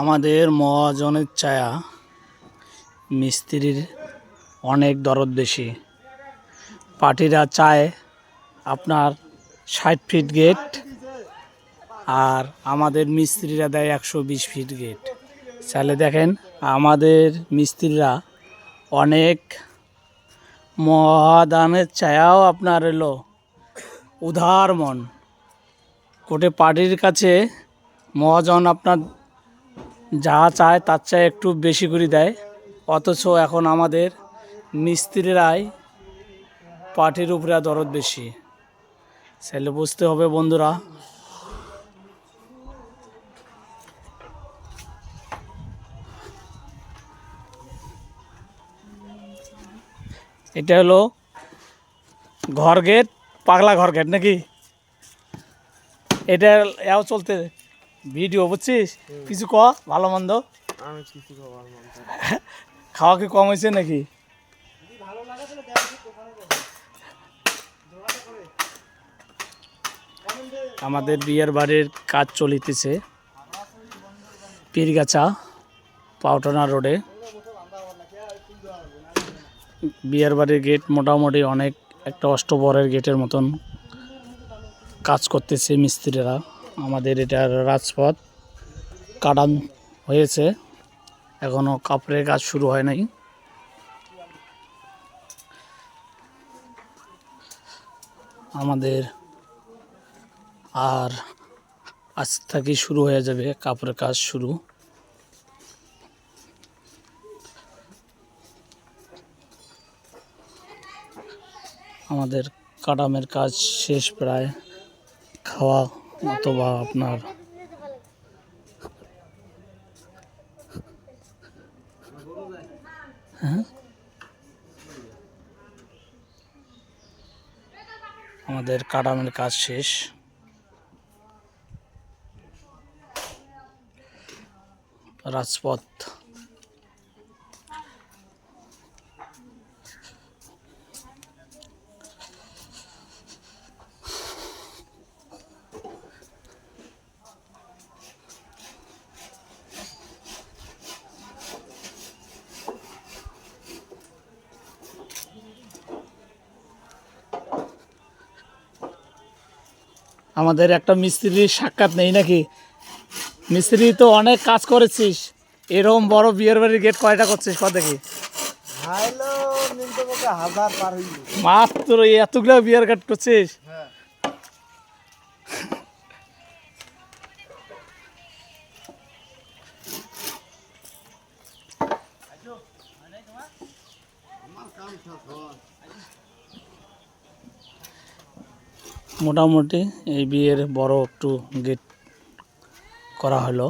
আমাদের মহাজনের ছায়া মিস্ত্রির অনেক দরদ বেশি। পার্টিরা চায় আপনার ষাট ফিট গেট আর আমাদের মিস্ত্রিরা দেয় একশো বিশ ফিট গেট তাহলে দেখেন, আমাদের মিস্ত্রিরা অনেক মহাদানের ছায়াও আপনার এলো। উদার মন। কোটে পার্টির কাছে মহাজন আপনার যা চায় তার চায় একটু বেশি করে দেয়। অথচ এখন আমাদের মিস্ত্রিরাই পার্টির উপরে দরদ বেশি। তাহলে বুঝতে হবে বন্ধুরা। এটা হলো ঘর গেট, পাগলা ঘর গেট নাকি? এটা এও চলতে ভিডিও বুঝছিস? কিছু ক? ভালো মন্দ? খাওয়া কি কম হয়েছে নাকি? আমাদের বিয়ের বাড়ির কাজ চলিতেছে। পীরগাছা পাউটনা রোডে। বিয়ের বাড়ির গেট মোটামুটি অনেক একটা অষ্টবরের গেটের মতন কাজ করতেছে মিস্ত্রিরা। আমাদের এটার রাজপথ কাটান হয়েছে। এখনও কাপড়ের কাজ শুরু হয় নাই। আমাদের আর আজ থেকে শুরু হয়ে যাবে কাপড়ের কাজ শুরু। আমাদের কাটামের কাজ শেষ, প্রায় খাওয়া অথবা আপনার আমাদের কাটামের কাজ শেষ। রাজপথ আমাদের একটা মিস্ত্রির সাক্ষাৎ নেই নাকি? মিস্ত্রি তো অনেক কাজ করেছিস। এরকম বড় বিয়ের বাড়ির গেট কয়টা করছিস কত দেখি। মাত্র এই এতগুলো বিয়ের গেট করছিস? হ্যাঁ। মোটামুটি এই বিয়ের বড় একটু গেট করা হলো।